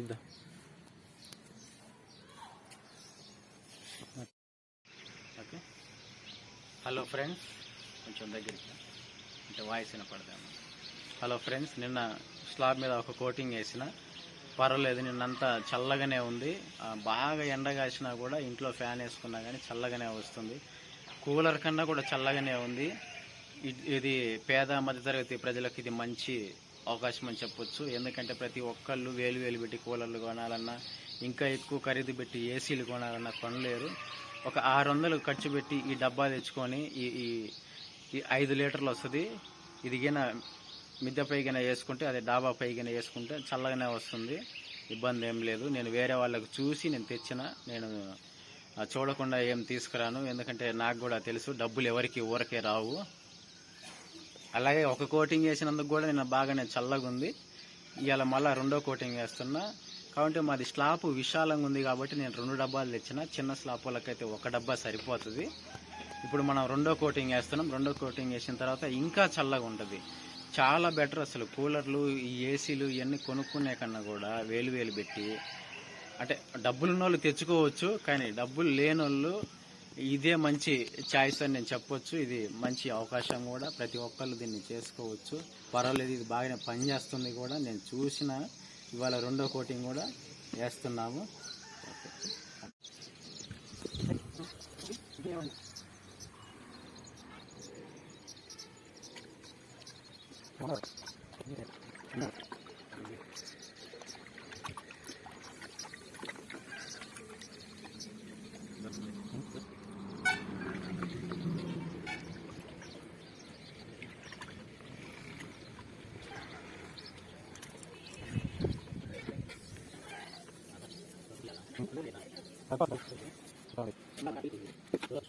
ఇద్దాం okay hello friends కొంచెం దగ్గరికి అంటే వాయిస్ వినపడదాము హలో ఫ్రెండ్స్ నిన్న స్లాబ్ మీద ఒక కోటింగ్ వేసిన. పర్వాలేదు నిన్నంతా చల్లగానే ఉంది. బాగా ఎండ కాసినా కూడా ఇంట్లో ఫ్యాన్ వేసుకున్నా కానీ చల్లగానే వస్తుంది. కూలర్ కన్నా కూడా చల్లగానే ఉంది. ఇది పేద మధ్యతరగతి ప్రజలకు ఇది మంచి అవకాశం అని చెప్పొచ్చు. ఎందుకంటే ప్రతి ఒక్కళ్ళు వేలు వేలు పెట్టి కూలర్లు కొనాలన్నా ఇంకా ఎక్కువ ఖరీదు పెట్టి ఏసీలు కొనాలన్నా కొనలేరు. ఒక ఆరు వందలు ఖర్చు పెట్టి ఈ డబ్బా తెచ్చుకొని ఈ ఈ ఐదు లీటర్లు వస్తుంది. ఇదిగిన మిద్దె పైగిన వేసుకుంటే అదే డాబా పైగిన వేసుకుంటే చల్లగానే వస్తుంది. ఇబ్బంది ఏం లేదు. నేను వేరే వాళ్ళకు చూసి నేను తెచ్చిన నేను చూడకుండా ఏం తీసుకురాను. ఎందుకంటే నాకు కూడా తెలుసు డబ్బులు ఎవరికి ఊరకే రావు. అలాగే ఒక కోటింగ్ వేసినందుకు కూడా నేను బాగానే చల్లగా ఉంది. ఇవాళ మళ్ళీ రెండో కోటింగ్ వేస్తున్నా కాబట్టి మాది స్లాప్ విశాలంగా ఉంది కాబట్టి నేను రెండు డబ్బాలు తెచ్చిన. చిన్న స్లాబ్ వాళ్ళకైతే ఒక డబ్బా సరిపోతుంది. ఇప్పుడు మనం రెండో కోటింగ్ వేస్తున్నాం రెండో కోటింగ్ వేసిన తర్వాత ఇంకా చల్లగా ఉంటుంది. చాలా బెటర్ అసలు. కూలర్లు ఈ ఏసీలు ఇవన్నీ కొనుక్కునే కన్నా కూడా వేలు వేలు పెట్టి అంటే డబ్బులు ఉన్న వాళ్ళు తెచ్చుకోవచ్చు కానీ డబ్బులు లేని వాళ్ళు ఇదే మంచి ఛాయిస్ అని నేను చెప్పొచ్చు. ఇది మంచి అవకాశం కూడా. ప్రతి ఒక్కళ్ళు దీన్ని చేసుకోవచ్చు. పర్వాలేదు ఇది బాగానే పనిచేస్తుంది కూడా. నేను చూసిన ఇవాళ రెండో కోటింగ్ కూడా వేస్తున్నాము. కొంచెం వేసేది కూడా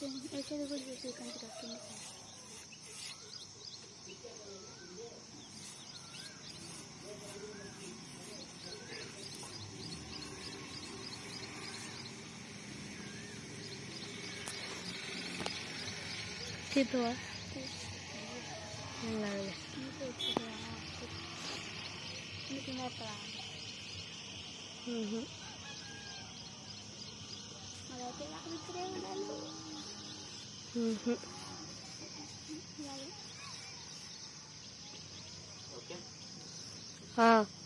చేసి కొంచెం వస్తుంది తీద్దువా మీకు మేపరా మరి అయితే నాకు 嗯哼。嗯